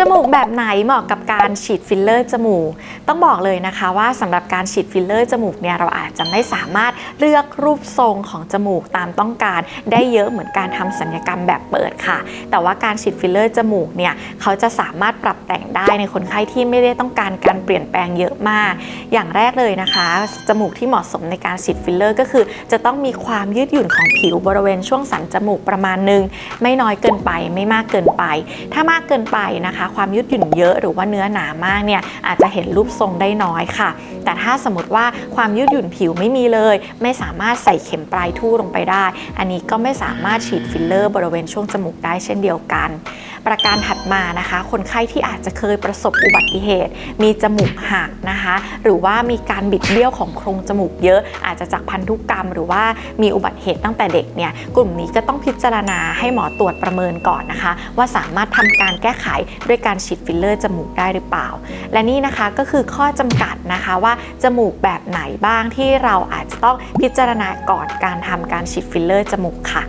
จมูกแบบไหนเหมาะกับการฉีดฟิลเลอร์จมูก ต้องบอกเลยนะคะว่าสำหรับการฉีดฟิลเลอร์จมูกเนี่ยเราอาจจะไม่สามารถเลือกรูปทรงของจมูกตามต้องการได้เยอะเหมือนการทำศัลยกรรมแบบเปิดค่ะ แต่ว่าการฉีดฟิลเลอร์จมูกเนี่ยเขาจะสามารถปรับแต่งได้ในคนไข้ที่ไม่ได้ต้องการการเปลี่ยนแปลงเยอะมาก อย่างแรกเลยนะคะ จมูกที่เหมาะสมในการฉีดฟิลเลอร์ ก็คือ จะต้องมีความยืดหยุ่นของผิวบริเวณช่วงสันจมูกประมาณหนึง ไม่น้อยเกินไปไม่มากเกินไป ถ้ามากเกินไปนะคะความยืดหยุ่นเยอะหรือว่าเนื้อหนามากเนี่ยอาจจะเห็นรูปทรงได้น้อยค่ะ แต่ถ้าสมมติว่าความยืดหยุ่นผิวไม่มีเลย ไม่สามารถใส่เข็มปลายทู่ลงไปได้ อันนี้ก็ไม่สามารถฉีดฟิลเลอร์บริเวณช่วงจมูกได้เช่นเดียวกัน ประการถัดมานะคะ คนไข้ที่อาจจะเคยประสบอุบัติเหตุ มีจมูกหักนะคะ หรือว่ามีการบิดเบี้ยวของโครงจมูกเยอะ อาจจะจากพันธุกรรม หรือว่ามีอุบัติเหตุตั้งแต่เด็กเนี่ยกลุ่มนี้ก็ต้องพิจารณาให้หมอตรวจประเมินก่อนนะคะ ว่าสามารถทำการแก้ไขด้วยการฉีดฟิลเลอร์จมูกได้หรือเปล่า และนี่นะคะก็คือข้อจำกัดนะคะว่าจมูกแบบไหนบ้างที่เราอาจจะต้องพิจารณาก่อนการทำการฉีดฟิลเลอร์จมูกค่ะ